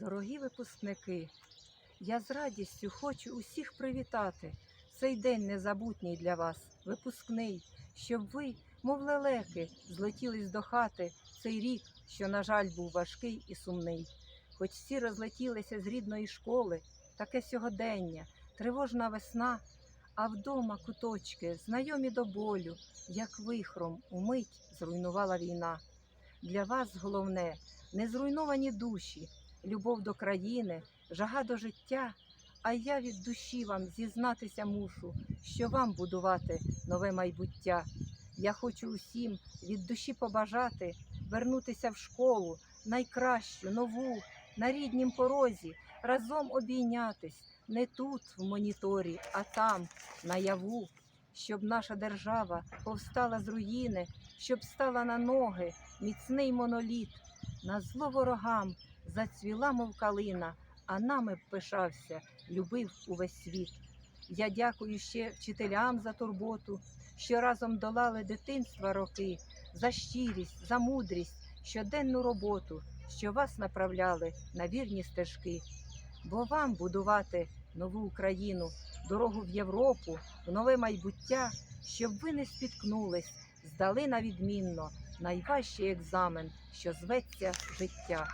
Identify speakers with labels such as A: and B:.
A: Дорогі випускники, я з радістю хочу усіх привітати. Цей день незабутній для вас, випускний, щоб ви, мов лелеки, злетілись до хати цей рік, що, на жаль, був важкий і сумний. Хоч всі розлетілися з рідної школи, таке сьогодення, тривожна весна, а вдома куточки, знайомі до болю, як вихром умить зруйнувала війна. Для вас головне не зруйновані душі, любов до країни, жага до життя. А я від душі вам зізнатися мушу, що вам будувати нове майбуття. Я хочу усім від душі побажати вернутися в школу, найкращу, нову, на ріднім порозі, разом обійнятись не тут, в моніторі, а там, наяву, щоб наша держава повстала з руїни, щоб стала на ноги міцний моноліт, на зло ворогам зацвіла, мов калина, а нами пишався, любив увесь світ. Я дякую ще вчителям за турботу, що разом долали дитинства роки, за щирість, за мудрість, щоденну роботу, що вас направляли на вірні стежки. Бо вам будувати нову Україну, дорогу в Європу, в нове майбуття, щоб ви не спіткнулись, здали на відмінно найважчий екзамен, що зветься життя.